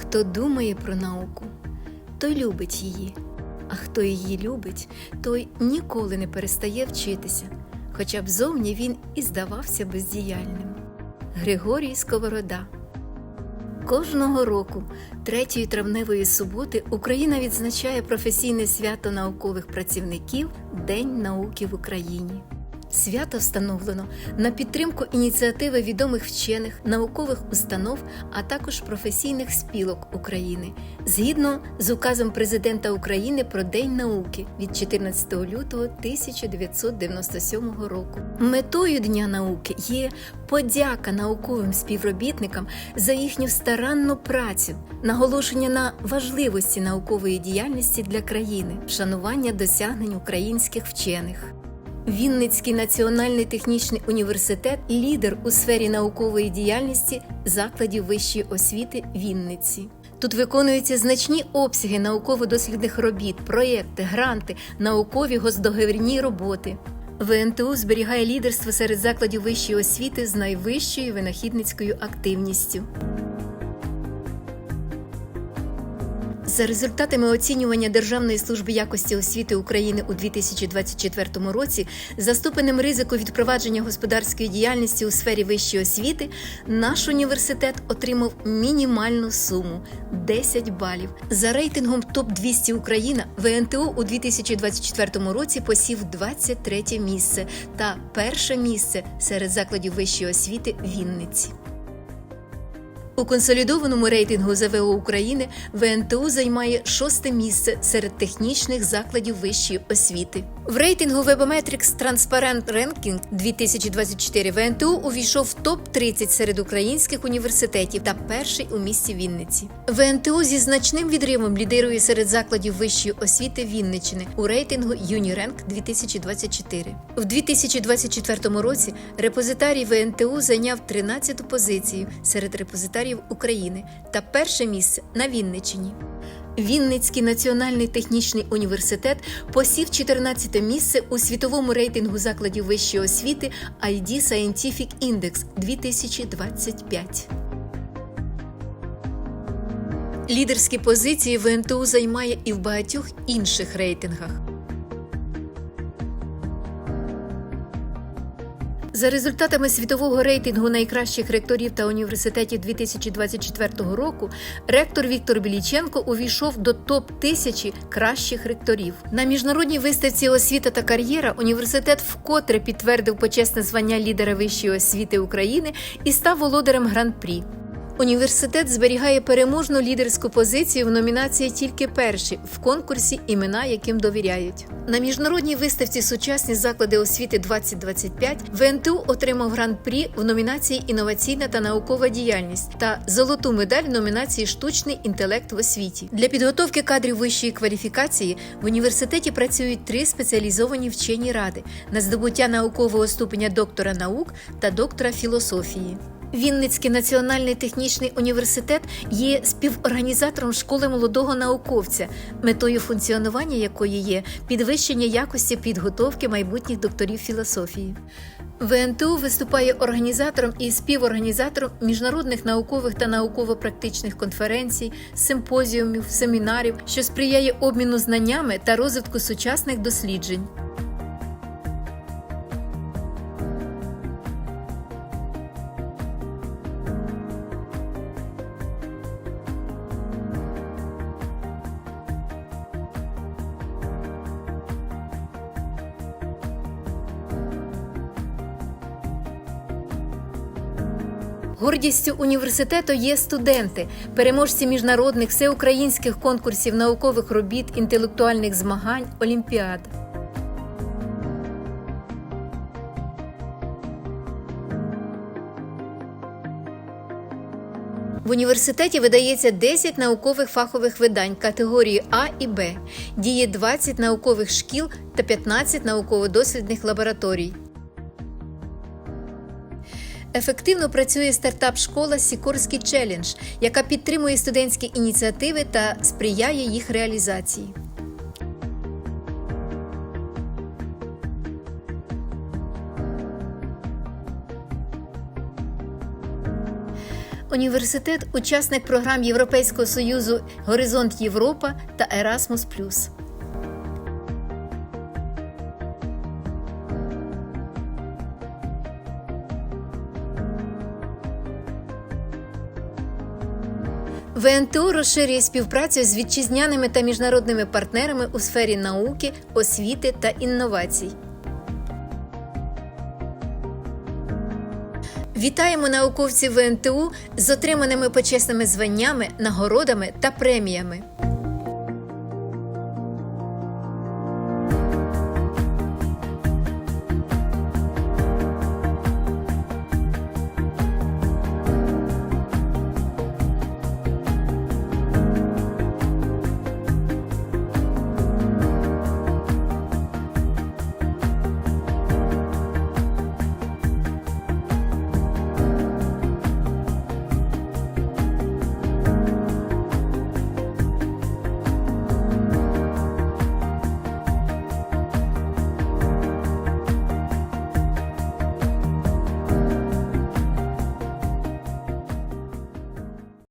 Хто думає про науку, той любить її, а хто її любить, той ніколи не перестає вчитися, хоча б зовні він і здавався бездіяльним. Григорій Сковорода Кожного року, 3 травневої суботи, Україна відзначає професійне свято наукових працівників День науки в Україні. Свято встановлено на підтримку ініціативи відомих вчених, наукових установ, а також професійних спілок України згідно з указом президента України про День науки від 14 лютого 1997 року. Метою Дня науки є подяка науковим співробітникам за їхню старанну працю, наголошення на важливості наукової діяльності для країни, вшанування досягнень українських вчених. Вінницький національний технічний університет лідер у сфері наукової діяльності закладів вищої освіти Вінниці. Тут виконуються значні обсяги науково-дослідних робіт, проєкти, гранти, наукові госдоговірні роботи. ВНТУ зберігає лідерство серед закладів вищої освіти з найвищою винахідницькою активністю. За результатами оцінювання Державної служби якості освіти України у 2024 році, за ступенем ризику відпровадження господарської діяльності у сфері вищої освіти, наш університет отримав мінімальну суму 10 балів. За рейтингом ТОП 200 Україна ВНТУ у 2024 році посів 23 місце та перше місце серед закладів вищої освіти Вінниці. У консолідованому рейтингу ЗВО України ВНТУ займає шосте місце серед технічних закладів вищої освіти. В рейтингу Webometrics Transparent Ranking 2024 ВНТУ увійшов в топ-30 серед українських університетів та перший у місті Вінниці. ВНТУ зі значним відривом лідирує серед закладів вищої освіти Вінниччини у рейтингу Юніранк 2024. В 2024 році репозитарій ВНТУ зайняв 13-ту позицію серед репозитарів України та перше місце на Вінниччині. Вінницький національний технічний університет посів 14 місце у світовому рейтингу закладів вищої освіти ID Scientific Index 2025. Лідерські позиції ВНТУ займає і в багатьох інших рейтингах. За результатами світового рейтингу найкращих ректорів та університетів 2024 року, ректор Віктор Біліченко увійшов до топ 1000 кращих ректорів. На міжнародній виставці освіта та кар'єра університет вкотре підтвердив почесне звання лідера вищої освіти України і став володарем гран-прі. Університет зберігає переможну лідерську позицію в номінації тільки перші в конкурсі імена, яким довіряють. На міжнародній виставці Сучасні заклади освіти 2025 ВНТУ отримав гран-прі в номінації Інноваційна та наукова діяльність та золоту медаль в номінації Штучний інтелект в освіті. Для підготовки кадрів вищої кваліфікації в університеті працюють три спеціалізовані вчені ради на здобуття наукового ступеня доктора наук та доктора філософії. Вінницький національний технічний університет є співорганізатором школи молодого науковця, метою функціонування якої є підвищення якості підготовки майбутніх докторів філософії. ВНТУ виступає організатором і співорганізатором міжнародних наукових та науково-практичних конференцій, симпозіумів, семінарів, що сприяє обміну знаннями та розвитку сучасних досліджень. Гордістю університету є студенти, переможці міжнародних всеукраїнських конкурсів наукових робіт, інтелектуальних змагань, олімпіад. В університеті видається 10 наукових фахових видань категорії А і Б, діє 20 наукових шкіл та 15 науково-дослідних лабораторій. Ефективно працює стартап-школа Сікорський челендж, яка підтримує студентські ініціативи та сприяє їх реалізації. університет учасник програм Європейського союзу Горизонт Європа та Erasmus+. ВНТУ розширює співпрацю з вітчизняними та міжнародними партнерами у сфері науки, освіти та інновацій. Вітаємо науковців ВНТУ з отриманими почесними званнями, нагородами та преміями.